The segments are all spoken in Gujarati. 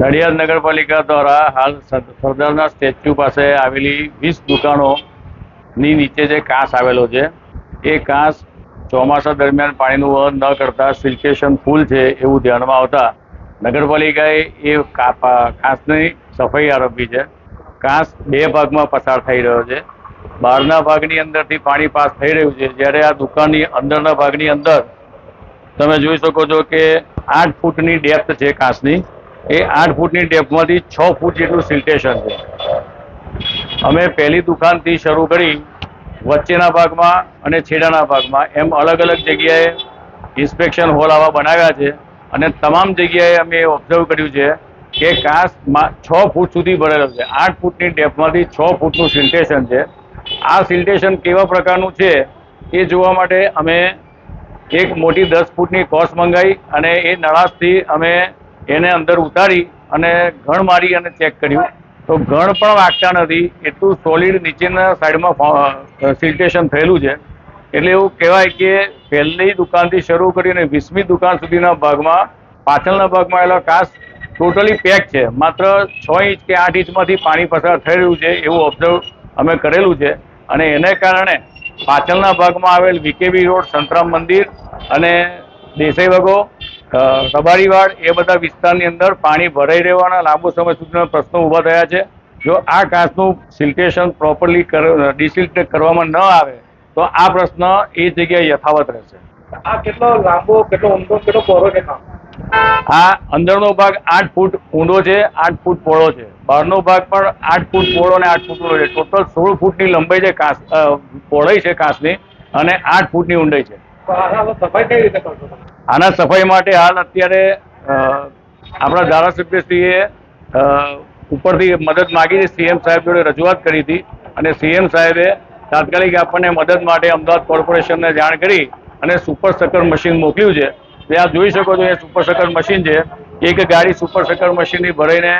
નડિયાદ નગરપાલિકા દ્વારા હાલ સરદારના સ્ટેચ્યુ પાસે આવેલી વીસ દુકાનોની નીચે જે કાંસ આવેલો છે, એ કાંસ ચોમાસા દરમિયાન પાણીનું વહન ન કરતા સિલ્કેશન ફૂલ છે એવું ધ્યાનમાં આવતા નગરપાલિકાએ એ કાંસની સફાઈ આરંભી છે. કાંસ બે ભાગમાં પસાર થઈ રહ્યો છે. બહારના ભાગની અંદરથી પાણી પાસ થઈ રહ્યું છે. જ્યારે આ દુકાનની અંદરના ભાગની અંદર તમે જોઈ શકો છો કે આઠ ફૂટની ડેપ્થ છે કાંસની એ આઠ ફૂટની ડેપ્થમાંથી છ ફૂટ જેટલું સિલ્ટેશન છે. અમે પહેલી દુકાનથી શરૂ કરી વચ્ચેના ભાગમાં અને છેડાના ભાગમાં એમ અલગ અલગ જગ્યાએ ઇન્સ્પેક્શન હોલ આવા બનાવ્યા છે અને તમામ જગ્યાએ અમે ઓબ્ઝર્વ કર્યું છે કે કાંસ છ ફૂટ સુધી ભરેલો છે. આઠ ફૂટની ડેપ્થમાંથી છ ફૂટનું સિલ્ટેશન છે. આ સિલ્ટેશન કેવા પ્રકારનું છે એ જોવા માટે અમે એક મોટી દસ ફૂટની કોસ મંગાવી અને એ નળાશથી અમે એને અંદર ઉતારી અને ઘણ મારી અને ચેક કર્યું. તો ઘણ પણ વાગતા નથી. એટલું સોલિડ નીચેના સાઈડમાં સિલ્ટેશન થયેલું છે. એટલે એવું કહેવાય કે પહેલી દુકાનથી શરૂ કરીને વીસમી દુકાન સુધીના ભાગમાં, પાછળના ભાગમાં એલો કાચ ટોટલી પેક છે. માત્ર છ ઇંચ કે આઠ ઇંચમાંથી પાણી પસાર થઈ રહ્યું છે એવું ઓબ્ઝર્વ અમે કરેલું છે. અને એને કારણે પાછળના ભાગમાં આવેલ વીકેબી રોડ, સંતરામ મંદિર અને દેસાઈ વગો સબારીવાડ એ બધા વિસ્તારની અંદર પાણી ભરાઈ રહેવાના લાંબો સમય સુધીના પ્રશ્નો ઊભા થયા છે. જો આ કાચનું સિલ્ટેશન પ્રોપરલી ડિસિલ્ટેટ કરવામાં ન આવે, તો આ પ્રશ્ન એ જગ્યાએ યથાવત રહેશે. આ કેટલો લાંબો, કેટલો ઊંડો, કેટલો પહોળો છે કામ? આ અંદરનો ભાગ આઠ ફૂટ ઊંડો છે આઠ ફૂટ પહોળો છે. બહારનો ભાગ પણ આઠ ફૂટ પહોળો અને આઠ ફૂટ ઊંડો છે. ટોટલ સોળ ફૂટની લંબાઈ છે કાચ પહોળાઈ છે કાસની અને આઠ ફૂટની ઊંડાઈ છે. આના સફાઈ માટે હાલ અત્યારે આપણા ધારાસભ્યશ્રીએ ઉપરથી મદદ માગી હતી સીએમ સાહેબ જોડે રજૂઆત કરી હતી અને સીએમ સાહેબે તાત્કાલિક આપણને મદદ માટે અમદાવાદ કોર્પોરેશનને જાણ કરી અને સુપર સકર મશીન મોકલ્યું છે. તે આપ જોઈ શકો છો એ સુપર સકર મશીન છે. એક ગાડી સુપર સકર મશીનની ભરાઈને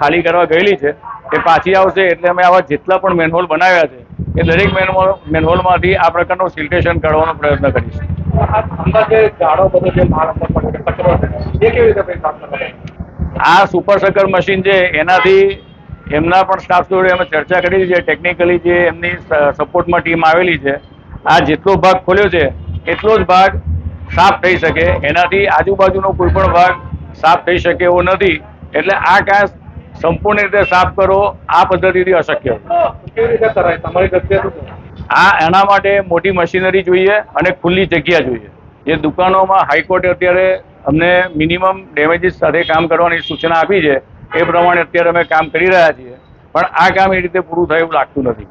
ખાલી કરવા ગયેલી છે. એ પાછી આવશે એટલે અમે આવા જેટલા પણ મેનહોલ બનાવ્યા છે એ દરેક મેનહોલ મેનહોલમાંથી આ પ્રકારનું સિલ્ટેશન કાઢવાનો પ્રયત્ન કરીશું. આ જે જે? આ સુપર સકર મશીન છે એનાથી એમના પણ સ્ટાફ જોડે અમે ચર્ચા કરી છે ટેકનિકલી જે એમની સપોર્ટમાં ટીમ આવેલી છે આ જેટલો ભાગ ખોલ્યો છે એટલો જ ભાગ સાફ થઈ શકે. એનાથી આજુબાજુનો કોઈ પણ ભાગ સાફ થઈ શકે એવો નથી. એટલે આ કાચ સંપૂર્ણ રીતે સાફ કરો આ પદ્ધતિથી અશક્ય? આ એના માટે મોટી મશીનરી જોઈએ અને ખુલ્લી જગ્યા જોઈએ. જે દુકાનોમાં હાઈકોર્ટે અત્યારે અમને મિનિમમ ડેમેજીસ સાથે કામ કરવાની સૂચના આપી છે. એ પ્રમાણે અત્યારે અમે કામ કરી રહ્યા છીએ. પણ આ કામ એ રીતે પૂરું થાય એવું લાગતું નથી.